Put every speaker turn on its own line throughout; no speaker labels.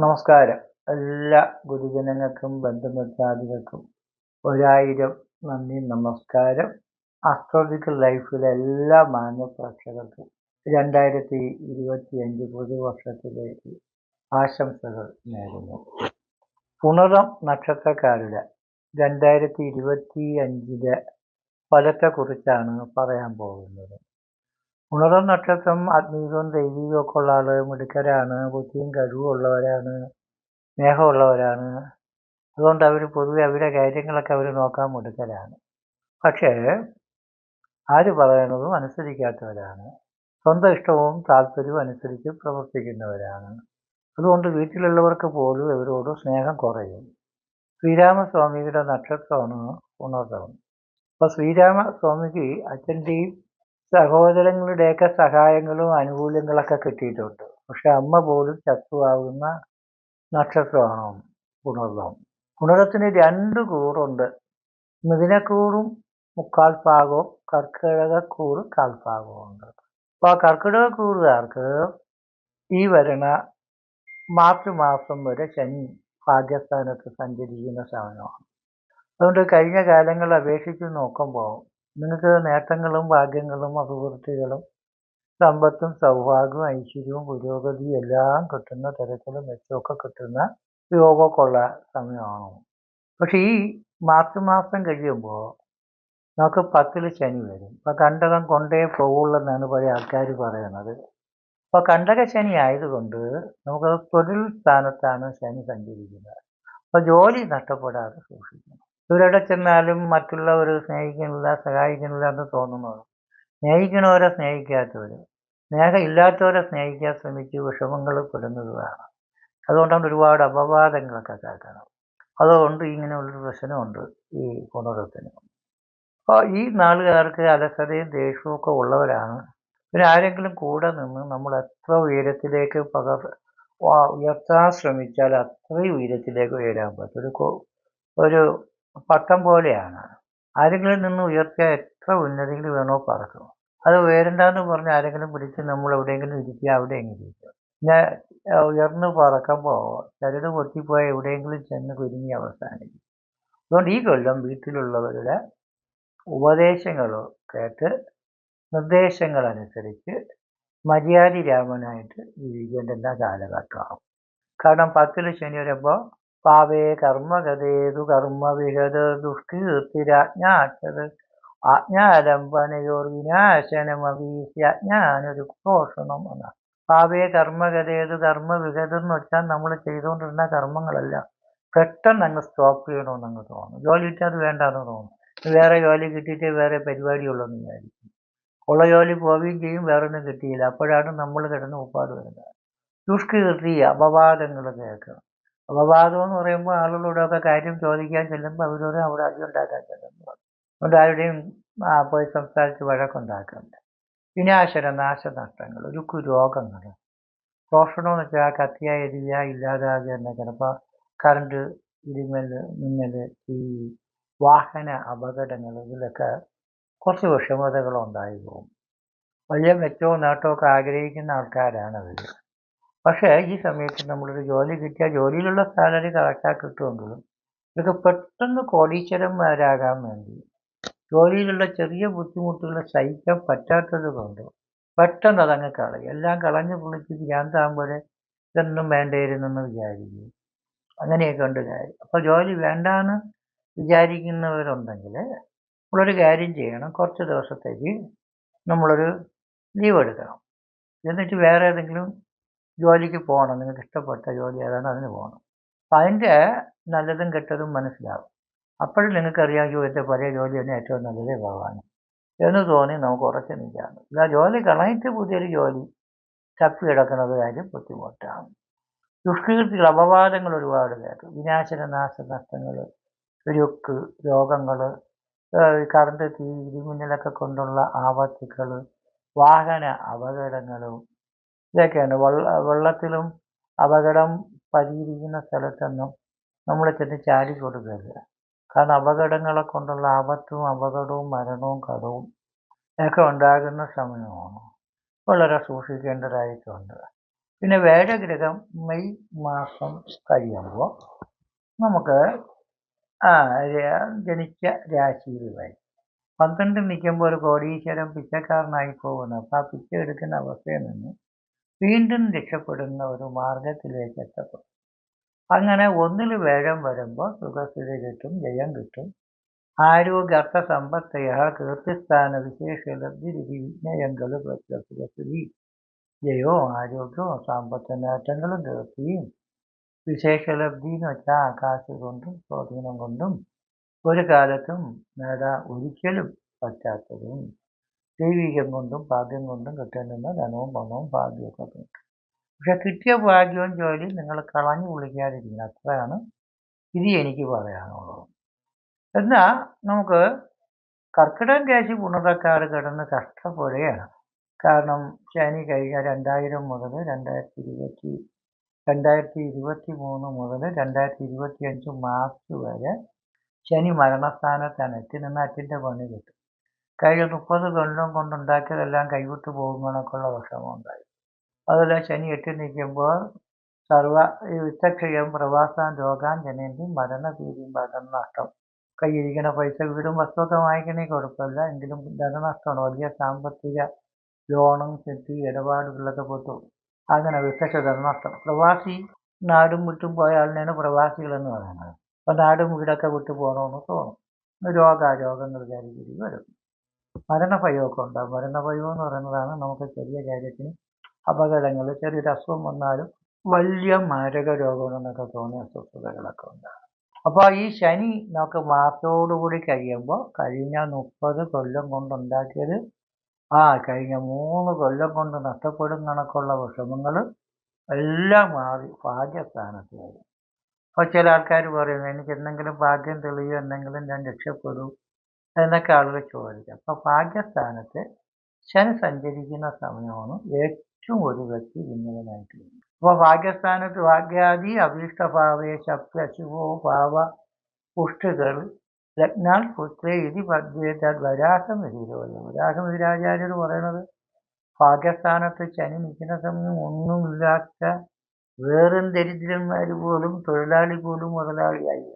നമസ്കാരം. എല്ലാ ഗുരുജനങ്ങൾക്കും ബന്ധുമിത്രാദികൾക്കും ഒരായിരം നന്ദി നമസ്കാരം. അസ്ട്രോളജിക്കൽ ലൈഫിലെ എല്ലാ മാന്യ പ്രേക്ഷകർക്കും രണ്ടായിരത്തി ഇരുപത്തി അഞ്ച് പുതുവർഷത്തിലേക്ക് ആശംസകൾ നേരുന്നു. പുണറം നക്ഷത്രക്കാരുടെ രണ്ടായിരത്തി ഇരുപത്തി അഞ്ചിലെ ഫലത്തെക്കുറിച്ചാണ് പറയാൻ പോകുന്നത്. ഉണർന്ന നക്ഷത്രം ആത്മീയവും ദൈവികവും ഒക്കെ ഉള്ള ആൾ മിടുക്കരാണ് ബുദ്ധിയും കഴിവും ഉള്ളവരാണ് സ്നേഹമുള്ളവരാണ്. അതുകൊണ്ട് അവർ പൊതുവെ അവരുടെ കാര്യങ്ങളൊക്കെ അവർ നോക്കാൻ മിടുക്കരാണ്. പക്ഷേ ആര് പറയണതും അനുസരിക്കാത്തവരാണ്. സ്വന്തം ഇഷ്ടവും താല്പര്യവും അനുസരിച്ച് പ്രവർത്തിക്കുന്നവരാണ്. അതുകൊണ്ട് വീട്ടിലുള്ളവർക്ക് പോലും ഇവരോട് സ്നേഹം കുറയും. ശ്രീരാമസ്വാമിയുടെ നക്ഷത്രമാണ് ഉണർന്നവൻ അപ്പോൾ ശ്രീരാമസ്വാമിക്ക് അച്ഛന്റെയും സഹോദരങ്ങളുടെയൊക്കെ സഹായങ്ങളും ആനുകൂല്യങ്ങളൊക്കെ കിട്ടിയിട്ടുണ്ട്. പക്ഷെ അമ്മ പോലും ശത്രുവാകുന്ന നക്ഷത്രമാണ് പുണർദം. പുണരത്തിന് രണ്ട് കൂറുണ്ട്. മിഥുനക്കൂറും മുക്കാൽ ഭാഗവും കർക്കിടകക്കൂറ് കാൽ ഭാഗവും ഉണ്ട്. അപ്പോൾ ആ കർക്കിടകക്കൂറുകാർക്ക് ഈ വരണ മാർച്ച് മാസം വരെ ശനി ഭാഗ്യസ്ഥാനത്ത് സഞ്ചരിക്കുന്ന സമയമാണ് അതുകൊണ്ട് കഴിഞ്ഞ കാലങ്ങൾ അപേക്ഷിച്ച് നോക്കുമ്പോൾ നിങ്ങൾക്ക് നേട്ടങ്ങളും ഭാഗ്യങ്ങളും അഭിവൃദ്ധികളും സമ്പത്തും സൗഭാഗ്യവും ഐശ്വര്യവും പുരോഗതിയും എല്ലാം കിട്ടുന്ന തരത്തിലും മെച്ചമൊക്കെ കിട്ടുന്ന യോഗക്കുള്ള സമയമാണ്. പക്ഷെ ഈ മാർച്ച് മാസം കഴിയുമ്പോൾ നമുക്ക് പത്തിൽ ശനി വരും. അപ്പം കണ്ടകം കൊണ്ടേ പോകുള്ളൂ എന്നാണ് പല ആൾക്കാർ പറയുന്നത്. അപ്പോൾ കണ്ടക ശനി ആയതുകൊണ്ട് നമുക്ക് തൊഴിൽ സ്ഥാനത്താണ് ശനി സഞ്ചരിക്കുന്നത്. അപ്പോൾ ജോലി നഷ്ടപ്പെടാതെ സൂക്ഷിക്കണം. ഇവരെവിടെ ചെന്നാലും മറ്റുള്ളവർ സ്നേഹിക്കുന്നില്ല സഹായിക്കുന്നില്ല എന്ന് തോന്നുന്നത് സ്നേഹിക്കണവരെ സ്നേഹിക്കാത്തവർ സ്നേഹം ഇല്ലാത്തവരെ സ്നേഹിക്കാൻ ശ്രമിച്ച് വിഷമങ്ങൾ പെടുന്നതുമാണ് അതുകൊണ്ടാണ് ഒരുപാട് അപവാദങ്ങളൊക്കെ കേൾക്കണം അതുകൊണ്ട് ഇങ്ങനെയുള്ളൊരു പ്രശ്നമുണ്ട് ഈ പുണരത്തിന് അപ്പോൾ ഈ നാളുകാർക്ക് അലസതയും ദേഷ്യവും ഒക്കെ ഉള്ളവരാണ്. പിന്നെ ആരെങ്കിലും കൂടെ നിന്ന് നമ്മൾ എത്ര ഉയരത്തിലേക്ക് പക ഉയർത്താൻ ശ്രമിച്ചാൽ അത്രയും ഉയരത്തിലേക്ക് ഉയരാൻ പറ്റും. ഒരു ഒരു പട്ടം പോലെയാണ്. ആരെങ്കിലും നിന്ന് ഉയർത്തിയാൽ എത്ര ഉന്നതിയിൽ വേണോ പറക്കും. അത് ഉയരണ്ടെന്ന് പറഞ്ഞ് ആരെങ്കിലും പിടിച്ച് നമ്മൾ എവിടെയെങ്കിലും ഇരിക്കുക അവിടെയെങ്കിലും ഇരിക്കുക. ഇരിക്കും ഉയർന്നു പറക്കുമ്പോൾ ചരട് പൊട്ടിപ്പോയ എവിടെയെങ്കിലും ചെന്ന് കുരുങ്ങി അവസാനിക്കും. അതുകൊണ്ട് ഈ കൊല്ലം വീട്ടിലുള്ളവരുടെ ഉപദേശങ്ങൾ കേട്ട് നിർദ്ദേശങ്ങൾ അനുസരിച്ച് മര്യാദ രാമനായിട്ട് ജീവിക്കേണ്ടുന്ന കാലഘട്ടമാകും കാരണം പത്തിൽ ശനി വരുമ്പോൾ പാവേ കർമ്മഗതേതു കർമ്മവിഗത ദുഷ്കീർത്തിരാജ്ഞാക്ഷത് ആജ്ഞാലംബനയോർ വിനാശനമവീസ്യ അജ്ഞാനൊരു പോഷണം എന്നാണ് പാവേ കർമ്മഗതേതു കർമ്മവിഗതം എന്ന് വെച്ചാൽ നമ്മൾ ചെയ്തുകൊണ്ടിരുന്ന കർമ്മങ്ങളല്ല. പെട്ടെന്ന് അങ്ങ് സ്റ്റോപ്പ് ചെയ്യണമെന്ന് അങ്ങ് തോന്നും. ജോലി കിട്ടിയാൽ അത് വേണ്ടാന്ന് തോന്നും. വേറെ ജോലി കിട്ടിയിട്ട് വേറെ പരിപാടിയുള്ളതെന്ന് വിചാരിക്കും ഉള്ള ജോലി പോവുകയും ചെയ്യും വേറെ ഒന്നും കിട്ടിയില്ല. അപ്പോഴാണ് നമ്മൾ കിടന്ന് ഉപ്പാട് വരുന്നത്. ദുഷ്കീർത്തി അപവാദങ്ങൾ കേൾക്കണം. അപവാദം എന്ന് പറയുമ്പോൾ ആളുകളോടൊക്കെ കാര്യം ചോദിക്കാൻ ചെല്ലുമ്പോൾ അവരോട് അവിടെ അടി ഉണ്ടാക്കാൻ ചെല്ലുമ്പോൾ അതുകൊണ്ട് ആരുടെയും പോയി സംസാരിച്ച് വഴക്കുണ്ടാക്കണ്ട വിനാശന നാശനഷ്ടങ്ങൾ രുക്കു രോഗങ്ങൾ. റോഷണം എന്ന് വെച്ചാൽ കത്തിയ എരിയ ഇല്ലാതാകുക ചിലപ്പോൾ കറണ്ട് ഇടിമൽ മിന്നൽ ഈ വാഹന അപകടങ്ങൾ ഇതിലൊക്കെ കുറച്ച് വിഷമതകൾ ഉണ്ടായി പോകും. വലിയ മെച്ചവും നേട്ടവും ഒക്കെ ആഗ്രഹിക്കുന്ന ആൾക്കാരാണ് അവർ പക്ഷേ ഈ സമയത്ത് നമ്മളൊരു ജോലി കിട്ടിയാൽ ജോലിയിലുള്ള സാലറി കറക്റ്റായി കിട്ടുമെങ്കിലും ഇതൊക്കെ പെട്ടെന്ന് കോടീശ്വരന്മാരാകാൻ വേണ്ടി ജോലിയിലുള്ള ചെറിയ ബുദ്ധിമുട്ടുകൾ സഹിക്കാൻ പറ്റാത്തത് കൊണ്ട് പെട്ടെന്ന് അതങ്ങ് കളയും. എല്ലാം കളഞ്ഞു പൊളിച്ച് ഭ്രാന്താകുമ്പോൾ ഇതൊന്നും വേണ്ടായിരുന്നെന്ന് വിചാരിക്കും അങ്ങനെയൊക്കെ ഉണ്ട് കാര്യം. അപ്പോൾ ജോലി വേണ്ടാന്ന് വിചാരിക്കുന്നവരുണ്ടെങ്കിൽ നമ്മളൊരു കാര്യം ചെയ്യണം. കുറച്ച് ദിവസത്തേക്ക് നമ്മളൊരു ലീവ് എടുക്കണം. എന്നിട്ട് വേറെ ഏതെങ്കിലും ജോലിക്ക് പോകണം. നിങ്ങൾക്ക് ഇഷ്ടപ്പെട്ട ജോലി ഏതാണ് അതിന് പോകണം. അപ്പം അതിന്റെ നല്ലതും കെട്ടതും മനസ്സിലാവും. അപ്പോഴും നിങ്ങൾക്കറിയാം ചോദിച്ചാൽ പഴയ ജോലി തന്നെ ഏറ്റവും നല്ലതേ പോകാനും എന്ന് തോന്നി നമുക്ക് ഉറച്ചു നിൽക്കാം. ഇല്ല ജോലി കളഞ്ഞിട്ട് പുതിയൊരു ജോലി ചപ്പി കിടക്കുന്നത് കാര്യം ബുദ്ധിമുട്ടാണ്. ദുഷ്കീർത്തികൾ അപവാദങ്ങൾ ഒരുപാട് കേട്ടു. വിനാശന നാശനഷ്ടങ്ങൾ രുക്ക് രോഗങ്ങൾ കറണ്ട് തീ ഇടിമിന്നലൊക്കെ കൊണ്ടുള്ള ആപത്തുകൾ വാഹന അപകടങ്ങളും ഇതൊക്കെയാണ് വള്ള വെള്ളത്തിലും അപകടം പതിയിരിക്കുന്ന സ്ഥലത്തൊന്നും നമ്മൾ ചെന്ന് ചാടി കൊടുക്കരുത്. കാരണം അപകടങ്ങളെ കൊണ്ടുള്ള ആപത്തും അപകടവും മരണവും കടവും ഒക്കെ ഉണ്ടാകുന്ന സമയമാണ്. വളരെ സൂക്ഷിക്കേണ്ടതായിട്ടുണ്ട്. പിന്നെ വേഴഗ്രഹം മെയ് മാസം കഴിയുമ്പോൾ നമുക്ക് ജനിച്ച രാശിയിൽ വരും. പന്ത്രണ്ട് നിൽക്കുമ്പോൾ ഒരു കോടീശ്വരം പിച്ചക്കാരനായി പോകുന്നു. അപ്പം ആ പിച്ച എടുക്കുന്ന അവസ്ഥയിൽ നിന്ന് വീണ്ടും രക്ഷപ്പെടുന്ന ഒരു മാർഗത്തിലേക്ക് എത്തപ്പെടും. അങ്ങനെ ഒന്നിൽ വേഗം വരുമ്പോൾ സുഖസ്ഥിതി കിട്ടും ജയം കിട്ടും. ആരോഗ്യർത്ഥ സമ്പത്തയ കീർത്തിസ്ഥാന വിശേഷ വിജ്ഞയങ്ങൾ പ്രത്യസുഖസ്ഥിതി ജയവും ആരോഗ്യവും സാമ്പത്തിക നേട്ടങ്ങളും കീർത്തിയും. വിശേഷലബ്ധി എന്ന് വെച്ചാൽ ആകാശ കൊണ്ടും സ്വാധീനം കൊണ്ടും ഒരു കാലത്തും നേടാൻ ഒരിക്കലും പറ്റാത്തതും. ദൈവികം കൊണ്ടും ഭാഗ്യം കൊണ്ടും കിട്ടുന്ന ധനവും പണവും ഭാഗ്യമൊക്കെ കിട്ടും. പക്ഷെ കിട്ടിയ ഭാഗ്യവും ജോലിയും നിങ്ങൾ കളഞ്ഞു വിളിക്കാതിരിക്കണം അത്രയാണ് ഇത് എനിക്ക് പറയാനുള്ളത്. എന്നാൽ നമുക്ക് കർക്കിടകം രാശി പുണർക്കാർ കിടന്ന് കഷ്ടപ്പെടുകയാണ്. കാരണം ശനി കഴിഞ്ഞ രണ്ടായിരം മുതൽ രണ്ടായിരത്തി ഇരുപത്തി രണ്ടായിരത്തി ഇരുപത്തി മൂന്ന് മുതൽ രണ്ടായിരത്തി ഇരുപത്തി അഞ്ച് മാർച്ച് വരെ ശനി മരണസ്ഥാനത്താണ്. എത്തി നിന്ന് അച്ഛന്റെ പണി കിട്ടും. കഴിഞ്ഞ മുപ്പത് കൊല്ലം കൊണ്ടുണ്ടാക്കിയതെല്ലാം കൈവിട്ട് വിഷമം ഉണ്ടായി അതെല്ലാം ശനി എട്ടി നിൽക്കുമ്പോൾ സർവ വിത്തക്ഷയം പ്രവാസം രോഗാൻ ജനേന്തി മരണഭീതിയും നഷ്ടം കയ്യിരിക്കുന്ന പൈസ വീടും വസ്തുവൊക്കെ വാങ്ങിക്കണേ കുഴപ്പമില്ല എങ്കിലും ധനനഷ്ടമാണ് വലിയ സാമ്പത്തിക ലോണും സെറ്റി ഇടപാടുകളിലൊക്കെ പൊട്ടു. അങ്ങനെ വിത്തക്ഷ ധനനഷ്ടം. പ്രവാസി നാടും വിട്ടും പോയ ആളിനെയാണ് പ്രവാസികളെന്ന് പറയുന്നത്. അപ്പം നാടും വീടൊക്കെ വിട്ടു പോകണമെന്ന് തോന്നും. രോഗ രോഗങ്ങൾ കരുതി വരും മരണഭയമൊക്കെ ഉണ്ടാകും. മരണഭയം എന്ന് പറയുന്നതാണ് നമുക്ക് ചെറിയ കാര്യത്തിന് അപകടങ്ങൾ ചെറിയൊരു അസുഖം വന്നാലും വലിയ മാരക രോഗമെന്നൊക്കെ തോന്നിയ അസ്വസ്ഥതകളൊക്കെ ഉണ്ടാകും. അപ്പോൾ ഈ ശനി നമുക്ക് മാസത്തോടുകൂടി കഴിയുമ്പോൾ കഴിഞ്ഞ മുപ്പത് കൊല്ലം കൊണ്ടുണ്ടാക്കിയത് ആ കഴിഞ്ഞ മൂന്ന് കൊല്ലം കൊണ്ട് നഷ്ടപ്പെടും കണക്കുള്ള വിഷമങ്ങൾ എല്ലാം മാറി ഭാഗ്യസ്ഥാനത്ത് വരും. അപ്പോൾ ചില ആൾക്കാർ പറയുന്നു എനിക്ക് എന്തെങ്കിലും ഭാഗ്യം തെളിയോ എന്തെങ്കിലും ഞാൻ രക്ഷപ്പെടൂ. എന്നൊക്കെ ആളുകൾ ചോദിക്കും. അപ്പോൾ ഭാഗ്യസ്ഥാനത്ത് ശനി സഞ്ചരിക്കുന്ന സമയമാണ് ഏറ്റവും ഒരു വ്യക്തി ഉന്നതനായിട്ട് വരുന്നത്. അപ്പോൾ ഭാഗ്യസ്ഥാനത്ത് ഭാഗ്യാദി അഭീഷ്ടഭാവേ ശക്തി അശുഭോ ഭാവ പുഷ്ടികൾ ലഗ്നാൽ പുത്രേ ഇതി പദ്യത്താൽ വരാഹമിതിരോധം വരാഹമിതിരാചാര്യർ പറയണത് ഭാഗ്യസ്ഥാനത്ത് ശനി നിൽക്കുന്ന സമയം ഒന്നുമില്ലാത്ത വേറും ദരിദ്രന്മാർ പോലും തൊഴിലാളി പോലും മുതലാളിയായി.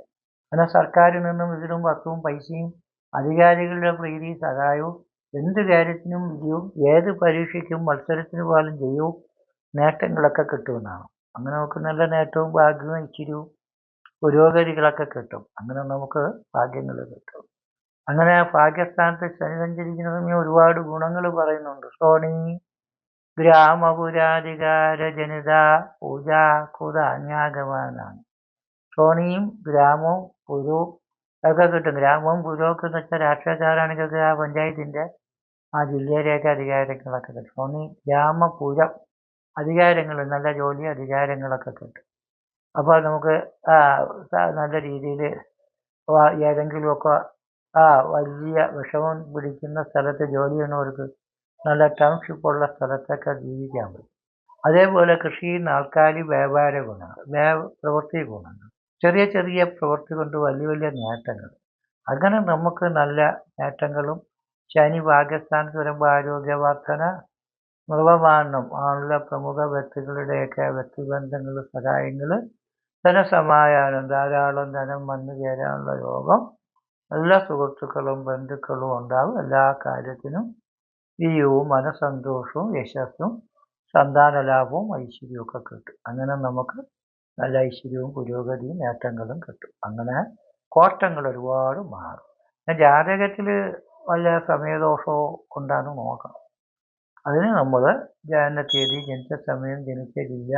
അങ്ങനെ സർക്കാരിൽ നിന്നും ഇതിലും പത്തും പൈസയും അധികാരികളുടെ പ്രീതി സഹായവും എന്ത് കാര്യത്തിനും വിജയവും ഏത് പരീക്ഷയ്ക്കും മത്സരത്തിന് പോലും ജയവും നേട്ടങ്ങളൊക്കെ കിട്ടുമെന്നാണ്. അങ്ങനെ നമുക്ക് നല്ല നേട്ടവും ഭാഗ്യവും ഇച്ചിരി പുരോഗതികളൊക്കെ കിട്ടും. അങ്ങനെ നമുക്ക് ഭാഗ്യങ്ങൾ കിട്ടും. അങ്ങനെ ഭാഗ്യസ്ഥാനത്ത് ശനി സഞ്ചരിക്കുന്ന സമയം ഒരുപാട് ഗുണങ്ങൾ പറയുന്നുണ്ട്. സോണി ഗ്രാമപുരാധികാര ജനിത പൂജ കുത അന്യാഗമാനാണ്. സോണിയും ഗ്രാമവും പുരു ഒക്കെ കിട്ടും ഗ്രാമവും പുരമൊക്കെ എന്ന് വെച്ചാൽ രാഷ്ട്രീയക്കാരാണെങ്കിൽ ആ പഞ്ചായത്തിന്റെ ആ ജില്ലയിലേക്ക് അധികാരങ്ങളൊക്കെ കിട്ടും. ഒന്ന് ഗ്രാമപുരം അധികാരങ്ങൾ നല്ല ജോലി അധികാരങ്ങളൊക്കെ കിട്ടും. അപ്പോൾ നമുക്ക് നല്ല രീതിയിൽ ഏതെങ്കിലുമൊക്കെ ആ വലിയ വിഷമം പിടിക്കുന്ന സ്ഥലത്ത് ജോലി ചെയ്യുന്നവർക്ക് നല്ല ടൗൺഷിപ്പുള്ള സ്ഥലത്തൊക്കെ ജീവിക്കാൻ പറ്റും. അതേപോലെ കൃഷി നാൽക്കാലി വ്യാപാര ഗുണങ്ങൾ പ്രവൃത്തി ഗുണങ്ങൾ. ചെറിയ ചെറിയ പ്രവൃത്തി കൊണ്ട് വലിയ വലിയ നേട്ടങ്ങൾ. അങ്ങനെ നമുക്ക് നല്ല നേട്ടങ്ങളും ശനി ഭാഗ്യസ്ഥാനത്ത് വരുമ്പോൾ ആരോഗ്യവർദ്ധന നിർവമാനം ആണുള്ള പ്രമുഖ വ്യക്തികളുടെയൊക്കെ വ്യക്തിബന്ധങ്ങൾ സഹായങ്ങൾ ധനസമാധാനം ധാരാളം ധനം വന്നു ചേരാനുള്ള യോഗം എല്ലാ സുഹൃത്തുക്കളും ബന്ധുക്കളും ഉണ്ടാവും. എല്ലാ കാര്യത്തിനും വിജയവും മനസന്തോഷവും യശസ്സും സന്താന ലാഭവും ഐശ്വര്യവും ഒക്കെ കിട്ടും. അങ്ങനെ നമുക്ക് നല്ല ഐശ്വര്യവും പുരോഗതിയും നേട്ടങ്ങളും കിട്ടും. അങ്ങനെ കോട്ടങ്ങൾ ഒരുപാട് മാറും. ജാതകത്തിൽ വല്ല സമയദോഷമോ കൊണ്ടാണ് നോക്കണം. അതിന് നമ്മൾ ജനന തീയതി ജനിച്ച സമയം ജനിച്ച ജില്ല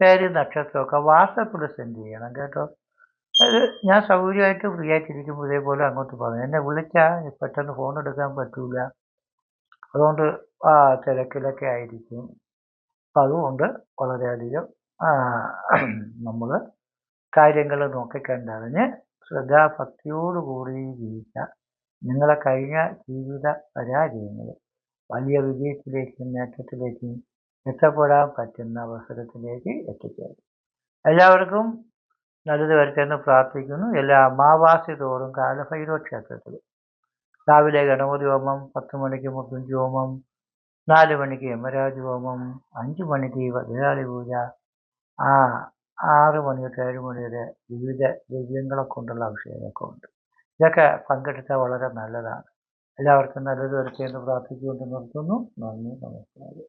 പേര് നക്ഷത്രമൊക്കെ വാട്സപ്പിൽ സെൻഡ് ചെയ്യണം കേട്ടോ. അത് ഞാൻ സൗകര്യമായിട്ട് ഫ്രീ ആയിട്ടിരിക്കുമ്പോൾ ഇതേപോലെ അങ്ങോട്ട് പറഞ്ഞു എന്നെ വിളിച്ചാൽ പെട്ടെന്ന് ഫോൺ എടുക്കാൻ പറ്റില്ല അതുകൊണ്ട് ആ തിരക്കിലൊക്കെ ആയിരിക്കും. അപ്പം അതുകൊണ്ട് വളരെയധികം നമ്മൾ കാര്യങ്ങൾ നോക്കിക്കണ്ടറിഞ്ഞ് ശ്രദ്ധാഭക്തിയോടുകൂടി ജീവിച്ച നിങ്ങളെ കഴിഞ്ഞ ജീവിത പരാജയങ്ങൾ വലിയ വിജയത്തിലേക്കും നേട്ടത്തിലേക്കും എത്തപ്പെടാൻ പറ്റുന്ന അവസരത്തിലേക്ക് എത്തിച്ചേരും. എല്ലാവർക്കും നല്ലത് വരട്ടെന്ന് പ്രാർത്ഥിക്കുന്നു. എല്ലാ അമാവാസി തോറും കാലഭൈരവ ക്ഷേത്രത്തിൽ രാവിലെ ഗണപതി ഹോമം പത്ത് മണിക്ക് മുത്തഞ്ചി ഹോമം നാല് മണിക്ക് യമരാജ് ഹോമം അഞ്ച് മണിക്ക് വജ്രാളി പൂജ ആ ആറ് മണി തൊട്ട് ഏഴ് മണി വരെ വിവിധ ദ്രവ്യങ്ങളെ കൊണ്ടുള്ള അഭിഷേകമൊക്കെ ഉണ്ട് ഇതൊക്കെ പങ്കെടുത്താൽ വളരെ നല്ലതാണ്. എല്ലാവർക്കും നല്ലത് വരട്ടെ എന്ന് പ്രാർത്ഥിച്ചുകൊണ്ട് നിർത്തുന്നു. നന്ദി നമസ്കാരം.